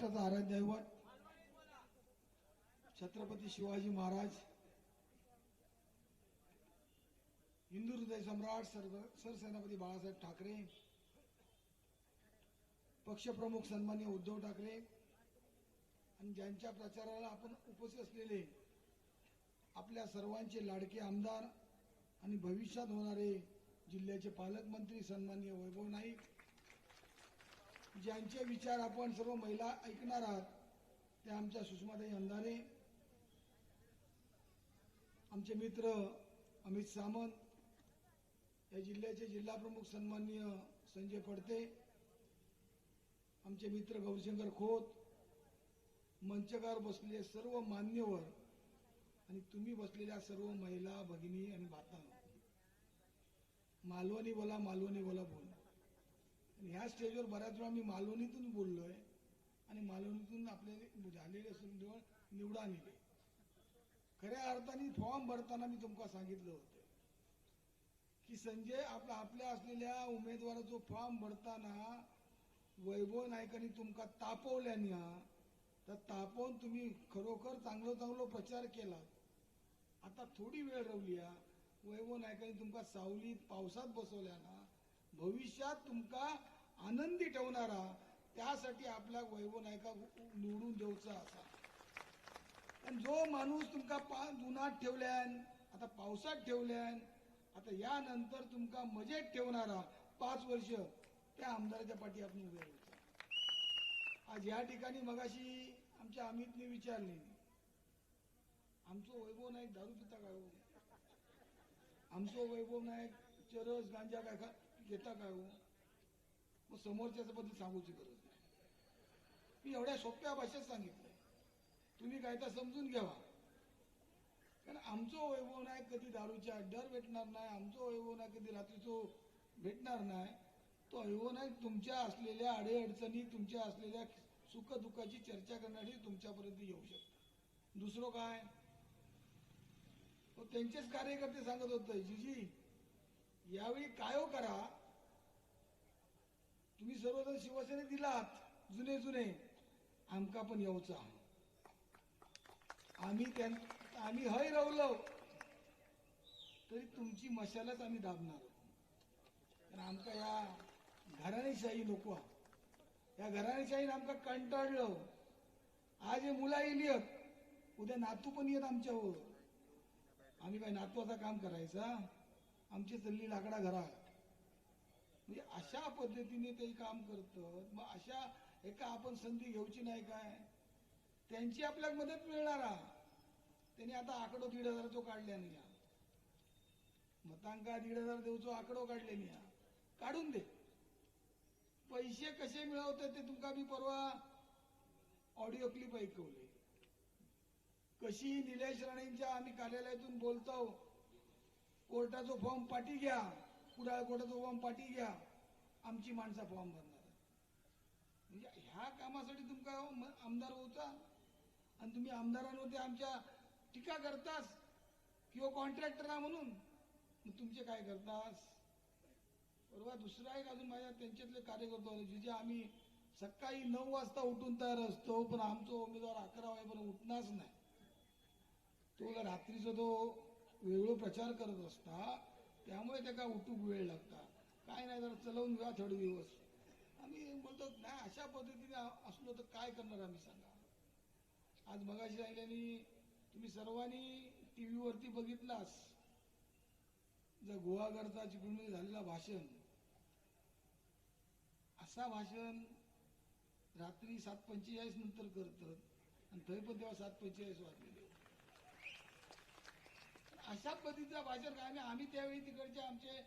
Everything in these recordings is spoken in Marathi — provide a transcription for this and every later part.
महाराष्ट्राचा आराध्य दैवत छत्रपती शिवाजी महाराज हिंदू हृदय सम्राट सर्व सरसेनापती बाळासाहेब ठाकरे पक्षप्रमुख सन्मान्य उद्धव ठाकरे आणि ज्यांच्या प्रचाराला आपण उपस्थित असलेले आपल्या सर्वांचे लाडके आमदार आणि भविष्यात होणारे जिल्ह्याचे पालकमंत्री सन्मान्य वैभव नाईक ज्यांचे विचार आपण सर्व महिला ऐकणार आहात त्या आमच्या सुषमाताई अंधारे आमचे मित्र अमित सामंत या जिल्ह्याचे जिल्हा प्रमुख सन्माननीय संजय पडते आमचे मित्र गौरीशंकर खोत मंचकार बसलेले सर्व मान्यवर आणि तुम्ही बसलेल्या सर्व महिला भगिनी आणि भाता. मालवणी बोला मालवणी बोला बोल. ह्या स्टेजवर बऱ्याच वेळा मी मालवणीतून बोललोय आणि मालवणीतून आपले झालेले निवड निवडा नेले खऱ्या अर्थाने फॉर्म भरताना मी तुमका सांगितलं होतं की संजय आपला आपल्या असलेल्या उमेदवाराचा फॉर्म भरताना वैभव नायकांनी तुमका तापवल्याने तर तापवून तुम्ही खरोखर चांगलं चांगलं प्रचार केला आता थोडी वेळ रवली हा. वैभव नायकांनी तुमका सावलीत पावसात बसवल्या ना भविष्यात तुमका आनंदी ठेवणारा त्यासाठी आपल्या वैभव नायका निवडून देऊचा असा. आणि जो माणूस तुमका पा उन्हात ठेवल्यान आता पावसात ठेवल्यान आता यानंतर तुमका मजेत ठेवणारा पाच वर्ष त्या आमदाराच्या पाठी आपण उभे राहायचं. आज या ठिकाणी मगाशी आमच्या अमितने विचारले आमचं वैभव नाईक दारू पिता काय आमचं वैभव नाईक चरस गांजा काय खा घेता काय हो? मग समोरच्याच बद्दल सांगूची गरज नाही. मी एवढ्या सोप्या भाषेत सांगितलंय. तुम्ही काय तर समजून घ्यावा. कारण आमचं वैभव नाही कधी दारूच्या अड्ड्यावर भेटणार नाही आमचं वैभव नाही कधी रात्रीचो भेटणार नाही. तो वैभव नाही तुमच्या असलेल्या अडीअडचणी तुमच्या असलेल्या सुख दुःखाची चर्चा करण्यासाठी तुमच्यापर्यंत येऊ शकता दुसरं काय? त्यांचेच कार्यकर्ते सांगत होते जीजी यावेळी काय हो करा? तुम्ही सर्वजण शिवसेने दिलात जुने जुने. आमका पण येऊचा. आम्ही त्यां आम्ही हय रवलो. तरी तुमची मशालच आम्ही दाबणार कारण आमका या घराणेशाही नको या घराणेशाहीने आमका कंटाळलं. आज हे मुला येली उद्या नातू पण येत आमच्यावर. आम्ही काय नातवाचं काम करायचा? आमची चल्ली लाकडा घरात. म्हणजे अशा पद्धतीने ते काम करतं. मग अशा एका आपण संधी घेऊची नाही काय? त्यांची आपल्याला मदत मिळणारा. त्यांनी आता आकडो दीड हजाराचो काढल्या नाही मतांका दीड हजार देऊचो आकडो काढले नाही या. काढून दे. पैसे कसे मिळवतात ते तुमका मी परवा ऑडिओ क्लिप ऐकवले. कशी निलेश राणेंच्या आम्ही कार्यालयातून बोलतो कोर्टाचा फॉर्म पाठी घ्या. कुडाळ कोर्टाचा ओम पाठी घ्या आमची माणसं फॉर्म भरणार म्हणजे ह्या कामासाठी तुमका आमदार होता आणि तुम्ही आमदारांवरती आमच्या टीका करतास किंवा कॉन्ट्रॅक्टर म्हणून तुमचे काय करतास? परवा दुसरा एक अजून माझ्या त्यांच्यातले कार्यकर्ते होते जिथे आम्ही सकाळी नऊ वाजता उठून तयार असतो पण आमचा उमेदवार अकरा वाजेपर्यंत उठणारच नाही. तो रात्रीचा तो वेगळं प्रचार करत असता त्यामुळे त्याला उठूक वेळ लागता? काय नाही जरा चलवून घ्या थोडे दिवस. आम्ही बोलतो नाही अशा पद्धतीने असलो तर काय करणार आम्ही सांगा. आज मगाशी राहिल्यानी तुम्ही सर्वांनी टीव्हीवरती बघितलास. जर गुहागरचा चिपळूणमध्ये झालेला भाषण. असा भाषण रात्री सात पंचेचाळीस नंतर करतात. आणि थंय पण तेव्हा सात पंचेचाळीस वाजलेले. अशा पद्धतीचं भाषण काय नाही. आम्ही त्यावेळी तिकडचे आमचे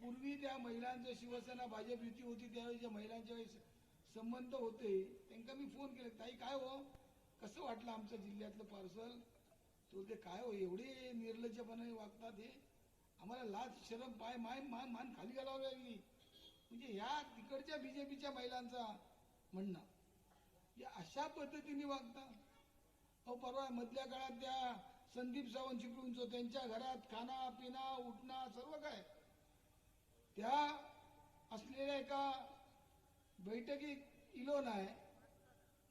पूर्वी त्या महिलांचं शिवसेना भाजप युती होती त्यावेळी ज्या महिलांच्या वेळी संबंध होते त्यांना मी फोन केले ताई काय हो? कसं वाटलं आमचं जिल्ह्यातलं पार्सल? तो ते काय हो एवढे निर्लज्जपणे वागतात हे? आम्हाला लाच शरम पाय माय मान मान खाली घालावी लागली. म्हणजे ह्या तिकडच्या बीजेपीच्या महिलांचा म्हणणं. या अशा पद्धतीने वागता. अहो परवा मधल्या काळात त्या संदीप सावंत चिपळूणचं त्यांच्या घरात खाना पिना उठणं सर्व काय त्या असलेल्या एका बैठकीत इलो नाही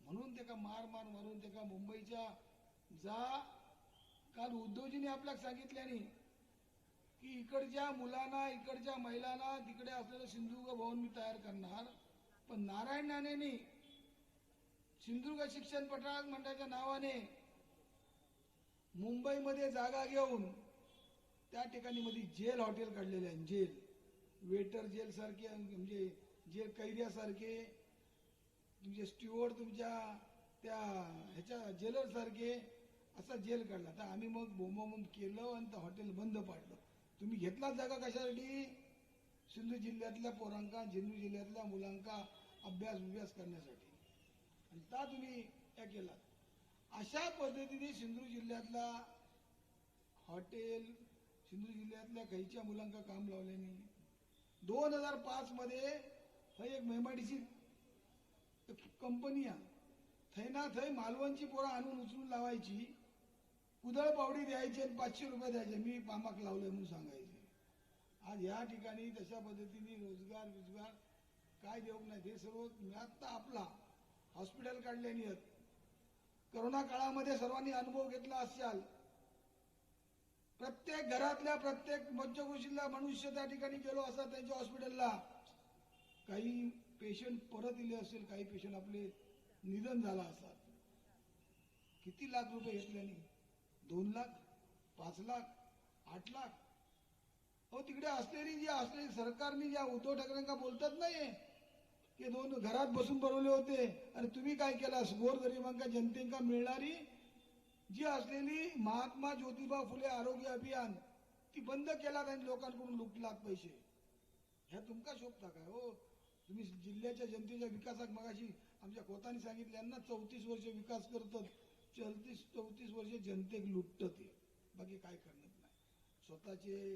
म्हणून त्याका मार मार मारून त्याका मुंबईच्या जा काल उद्धवजीने आपल्याला सांगितल्याने की इकडच्या मुलांना इकडच्या महिलांना तिकडे असलेलं सिंधुदुर्ग भवन मी तयार करणार. पण नारायण राणेंनी सिंधुदुर्ग शिक्षण पठार मंडळाच्या नावाने मुंबईमध्ये जागा घेऊन त्या ठिकाणी मध्ये जेल हॉटेल काढलेले आहे जेल. वेटर जेल सारखे म्हणजे जेल कैद्यासारखे तुमचे स्टीवर्ड तुमच्या त्या ह्याच्या जेलर सारखे असा जेल काढला. तर आम्ही मग बोंबाबोंब केलं आणि ते हॉटेल बंद पाडलं. तुम्ही घेतला जागा कशासाठी? सिंधू जिल्ह्यातल्या पोरांका सिंधू जिल्ह्यातल्या मुलांका अभ्यास अभ्यास करण्यासाठी. आणि ता तुम्ही त्या केलात. अशा पद्धतीने सिंधुदुर्ग जिल्ह्यातला हॉटेल सिंधुदुर्ग जिल्ह्यातल्या खयच्या मुलांका काम लावल्याने दोन हजार पाच मध्ये थंय एक मेमाडीची कंपनी आहे थंय ना थंय मालवणची पोरं आणून उचलून लावायची कुदळ पावडी द्यायची आणि पाचशे रुपये द्यायचे. मी पामाक लावले म्हणून सांगायचे. आज या ठिकाणी तशा पद्धतीने रोजगार रोजगार काय देऊ नाही. हे सर्व मिळात आपला हॉस्पिटल काढल्याने आहेत. करोना काळामध्ये सर्वांनी अनुभव घेतला असाल प्रत्येक घरातल्या प्रत्येक पंचकृषीला मनुष्य त्या ठिकाणी गेलो असा त्यांच्या हॉस्पिटलला काही पेशंट परत इले असेल काही पेशंट आपले निधन झाला असतात किती लाख रुपये घेतल्याने दोन लाख पाच लाख आठ लाख? हो तिकडे असलेली जी असलेली सरकारने ज्या उद्धव ठाकरेंका बोलतात नाहीये की दोन घरात बसून बनवले होते. आणि तुम्ही काय केला गोरगरिबांका जनतेंका मिळणारी जी असलेली महात्मा ज्योतिबा फुले आरोग्य अभियान ती बंद केला त्यांनी लोकांकडून लुटलात पैसे. ह्या तुमका शोभता काय? हो तुम्ही जिल्ह्याच्या जनतेच्या विकासाक मगाशी आमच्या कोतानी सांगितल्यांना चौतीस वर्ष विकास करतात चौतीस चौतीस वर्ष जनतेक लुटत ते बाकी काय करणार नाही. स्वतःचे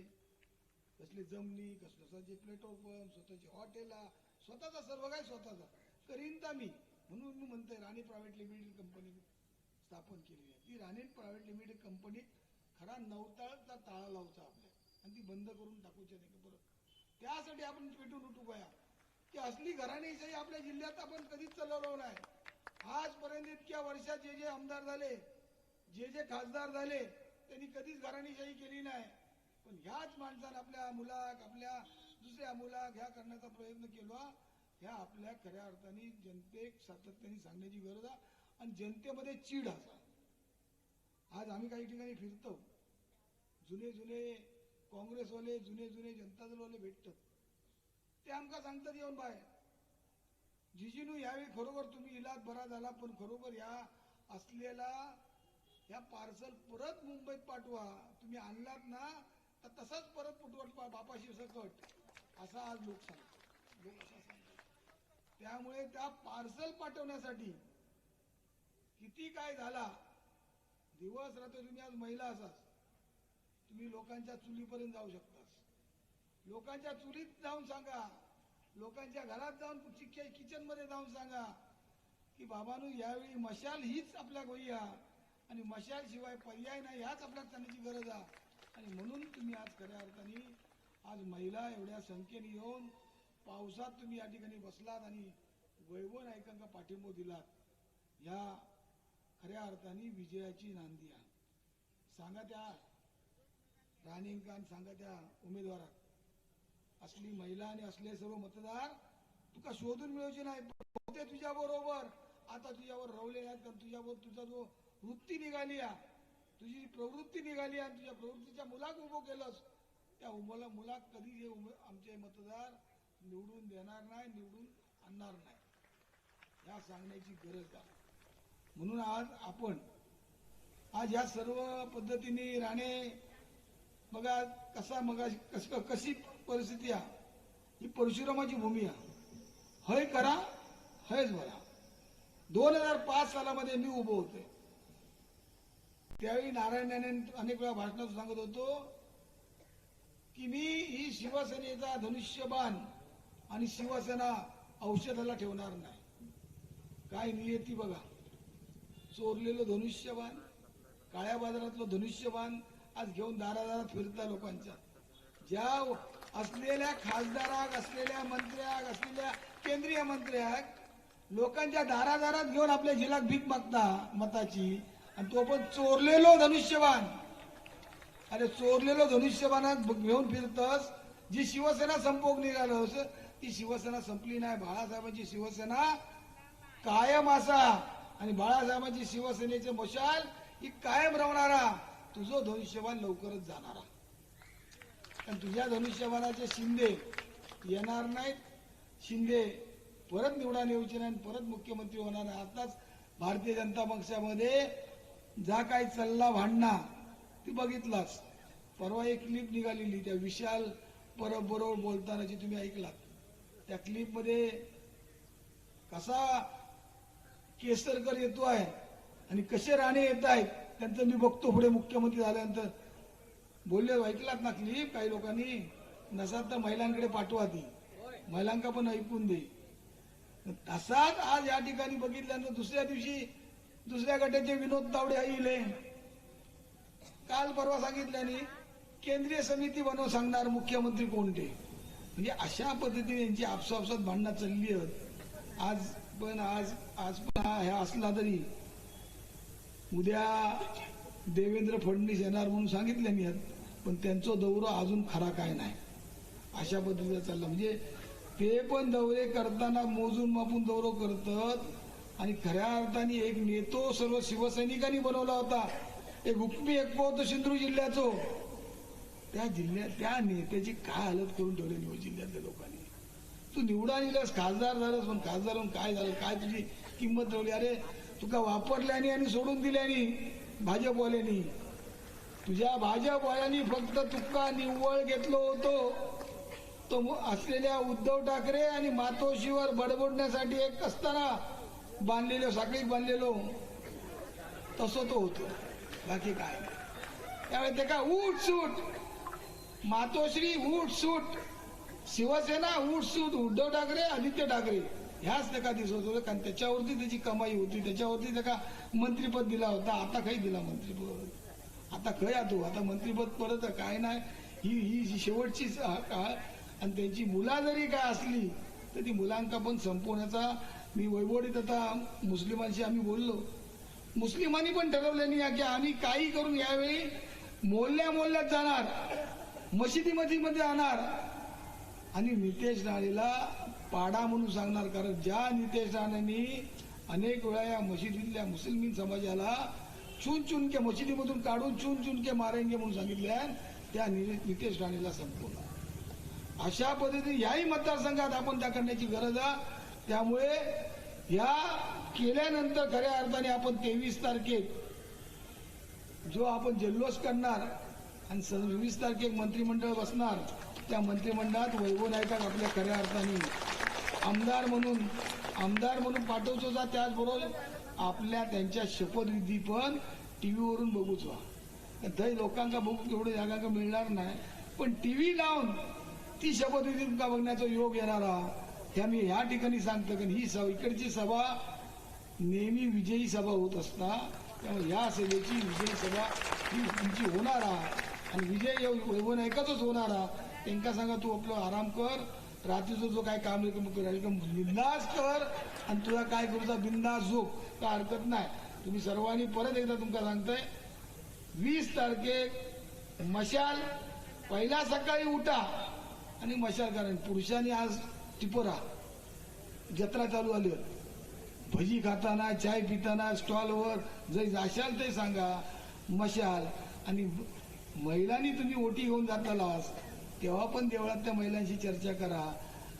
कसले जमनी कस स्वतःचे पेट्रोल पंप स्वतःचे हॉटेला स्वतःचा सर्व काय स्वतःचा. करीन तर मी. म्हणून मी म्हणतोय राणी प्रायव्हेट लिमिटेड कंपनी स्थापन केली आहे. ती राणे प्रायव्हेट लिमिटेड कंपनीत खरा नवताळचा ताळा लावचा आपल्या. आणि ती बंद करून टाकूच्या नाही बरं. त्यासाठी आपण पेटून उठू गया की असली घराणेशाही आपल्या जिल्ह्यात आपण कधीच चालवलो नाही. आजपर्यंत इतक्या वर्षात जे जे आमदार झाले जे जे खासदार झाले त्यांनी कधीच घराणेशाही केली नाही. पण ह्याच माणसानं आपल्या मुलाक आपल्या दुसऱ्या मुला घ्या करण्याचा प्रयत्न केला ह्या आपल्या खऱ्या अर्थाने जनतेक सातत्याने सांगण्याची गरज आहे आणि जनतेमध्ये चीड असा आज आम्ही काही ठिकाणी फिरतो जुने जुने काँग्रेसवाले जुने जुने जनता दलवाले भेटतात. ते आमका सांगतात येऊन बाहेर. जिजीनू यावेळी खरोखर तुम्ही इलाज बरा झाला पण खरोखर या असलेला या पार्सल परत मुंबईत पाठवा. तुम्ही आणलात ना तर तसाच परत पुटवट पा- बापाशी सकट असा आज लोक सांगतात लोक सांगतात त्यामुळे त्या पार्सल पाठवण्यासाठी किती काय झाला दिवस रात्र तुम्ही आज महिला असाच तुम्ही लोकांच्या चुलीपर्यंत जाऊ शकतास. लोकांच्या चुलीत जाऊन सांगा. लोकांच्या घरात जाऊन किचनमध्ये जाऊन सांगा की बाबानू यावेळी मशाल हीच आपल्या गोय्या आणि मशाल शिवाय पर्याय नाही ह्याच आपल्याला करण्याची गरज आहे. आणि म्हणून तुम्ही आज खऱ्या अर्थाने आज महिला एवढ्या संख्येने येऊन पावसात तुम्ही या ठिकाणी बसलात आणि वैभव नायकांना पाठिंबो दिलात या खऱ्या अर्थाने विजयाची नांदी आहे. सांगा त्या राणेंका आणि सांगा त्या उमेदवारात असली महिला आणि असले सर्व मतदार तुका शोधून मिळवचे नाही होते तुझ्या बरोबर आता तुझ्यावर रवले आहेत कारण तुझ्यावर तुझा जो वृत्ती निघाली आहे तुझी प्रवृत्ती निघाली आहे आणि तुझ्या प्रवृत्तीच्या मुलाक उभं केलंस त्या मुला कधी हे आमचे मतदार निवडून देणार नाही निवडून आणणार नाही. ह्या सांगण्याची गरज आहे. म्हणून आज आपण आज ह्या सर्व पद्धतीने राणे बघा कसा मगा कस कशी परिस्थिती आहे. ही परशुरामाची भूमी आहे. हय करा हयच भरा. दोन हजार पाच सालामध्ये मी उभं होते. त्यावेळी नारायण राणे अनेक वेळा भाषणात सांगत होतो की मी ही शिवसेनेचा धनुष्यबाण आणि शिवसेना औषधाला ठेवणार नाही. काय नियती बघा. चोरलेलं धनुष्यबाण काळ्या बाजारातलं धनुष्यबाण आज घेऊन दारादारात फिरता लोकांच्या. ज्या असलेल्या खासदाराक असलेल्या मंत्र्याक असलेल्या केंद्रीय मंत्र्याक लोकांच्या दारादारात घेऊन आपल्या जिल्ह्यात भीक मागता मताची आणि तो पण चोरलेलो धनुष्यबाण. अरे चोरलेलं धनुष्यबाणात घेऊन फिरतस जी शिवसेना संपोग निघालोस ती शिवसेना संपली नाही. बाळासाहेबांची शिवसेना कायम असा आणि बाळासाहेबांची शिवसेनेचे मशाल ही कायम राहणारा तुझं धनुष्यबाण लवकरच जाणारा. पण तुझ्या धनुष्यबाणाचे शिंदे येणार नाहीत. शिंदे परत निवडा येऊचे नाही परत मुख्यमंत्री होणार नाही आताच भारतीय जनता पक्षामध्ये जा काही चल्ला भांडणा. ती बघितलाच परवा एक क्लिप निघालेली त्या विशाल परब बरोबर बोलतानाची तुम्ही ऐकलात. त्या क्लिपमध्ये कसा केसरकर येतो आहे आणि कसे राणे येत आहेत त्यांचं मी बघतो पुढे मुख्यमंत्री झाल्यानंतर. बोलले ऐकलात ना क्लिप काही लोकांनी नसात तर महिलांकडे पाठवा ती. महिलांका पण ऐकून दे. तसाच आज या ठिकाणी बघितल्यानंतर दुसऱ्या दिवशी दुसऱ्या गटाचे विनोद तावडे आईले. काल परवा सांगितल्याने केंद्रीय समिती बनव सांगणार मुख्यमंत्री कोणते? म्हणजे अशा पद्धतीने यांची आपसापसात भांडणं चालली आहेत. आज पण आज आज पण हा- हे असला तरी उद्या देवेंद्र फडणवीस येणार म्हणून सांगितल्यानी मी पण त्यांचा दौरा अजून खरा काय नाही. अशा पद्धतीचा चालला. म्हणजे ते पण दौरे करताना मोजून मापून दौरो करतात आणि खऱ्या अर्थाने एक नेतो सर्व शिवसैनिकांनी बनवला होता. एक उपमी एक होतं सिंधुदुर्ग जिल्ह्याचो. त्या जिल्ह्यात त्या नेत्याची काय हालत करून ठेवलेली निवड जिल्ह्यातल्या लोकांनी? तू निवडा निलास खासदार झालास पण खासदार होऊन काय झालं? काय तुझी किंमत ठेवली अरे तुका वापरल्याने आणि सोडून दिल्याने भाजपवाल्यांनी. तुझ्या भाजपवाल्यांनी फक्त तुका निव्वळ घेतलो होतो. तो असलेल्या उद्धव ठाकरे आणि मातोश्रीवर बडबडण्यासाठी एक असताना बांधलेलो साखळीत बांधलेलो. तसं तो होतो. बाकी काय त्यावेळेस त्यावेळी ते का उठ सूट. मातोश्री उठ सूट. शिवसेना उठ सूट उद्धव ठाकरे आदित्य ठाकरे. ह्याच त्याका दिसत होतं. कारण त्याच्यावरती त्याची कमाई होती. त्याच्यावरती त्याका मंत्रीपद दिला होता. आता काही दिला मंत्रीपद. आता खय तू? आता मंत्रीपद परत काय नाही. ही ही जी शेवटची काळ आणि त्यांची मुला जरी काय असली तर ती मुलांका पण संपवण्याचा मी वैभवडीत आता मुस्लिमांशी आम्ही बोललो. मुस्लिमांनी पण ठरवलं नाही की आम्ही काही करून यावेळी मोहल्ल्या मोहल्ल्यात जाणार मशिदी मध्ये जाणार. आणि नितेश राणेला पाडा म्हणून सांगणार कारण ज्या नितेश राणेंनी अनेक वेळा या मशिदीतल्या मुस्लिम समाजाला चुन चुनके मशिदीमधून काढून चुन चुनके मारेंगे म्हणून सांगितल्या त्या नितेश राणेला संपवला. अशा पद्धतीने याही मतदारसंघात आपण त्या करण्याची गरज आहे. त्यामुळे या केल्यानंतर खऱ्या अर्थाने आपण तेवीस तारखेक जो आपण जल्लोष करणार आणि सव्वीस तारखेक मंत्रिमंडळ बसणार त्या मंत्रिमंडळात वैभव नायकात आपल्या खऱ्या अर्थाने आमदार म्हणून आमदार म्हणून पाठवतो जा. त्याचबरोबर आपल्या त्यांच्या शपथविधी पण टीव्हीवरून बघूच वा थंय लोकांका बघू एवढं जागा मिळणार नाही. पण टीव्ही लावून ती शपथविधी तुमका बघण्याचा योग येणार आहा. हे मी ह्या ठिकाणी सांगतो की ही सभा इकडची सभा नेहमी विजयी सभा होत असता त्यामुळे या सभेची विजयी सभा ही तुमची होणार आहे. आणि विजय येऊ- वैभव होणार आहे. त्यांका सांगा तू आपलं आराम कर रात्रीचं जो काय काम आहे बिंदास कर आणि तुला काय करूचा बिंदास झोप. काय हरकत नाही. तुम्ही सर्वांनी परत एकदा तुमका सांगताय वीस तारखेक मशाल पहिला सकाळी उठा. आणि मशाल कारण पुरुषांनी आज टिपोरा. जत्रा चालू आली भजी खाताना चाय पिताना स्टॉलवर जर जाशाल ते सांगा मशाल. आणि महिलांनी तुम्ही ओटी घेऊन जातालास तेव्हा पण देवळात त्या महिलांशी चर्चा करा.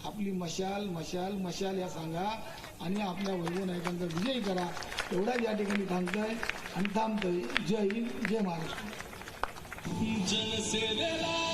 आपली मशाल मशाल मशाल या सांगा आणि आपल्या वैभव नायकांचा विजय करा. एवढाच या ठिकाणी थांबतोय आणि थांबतोय. जय हिंद जय महाराष्ट्र. जनसेवेला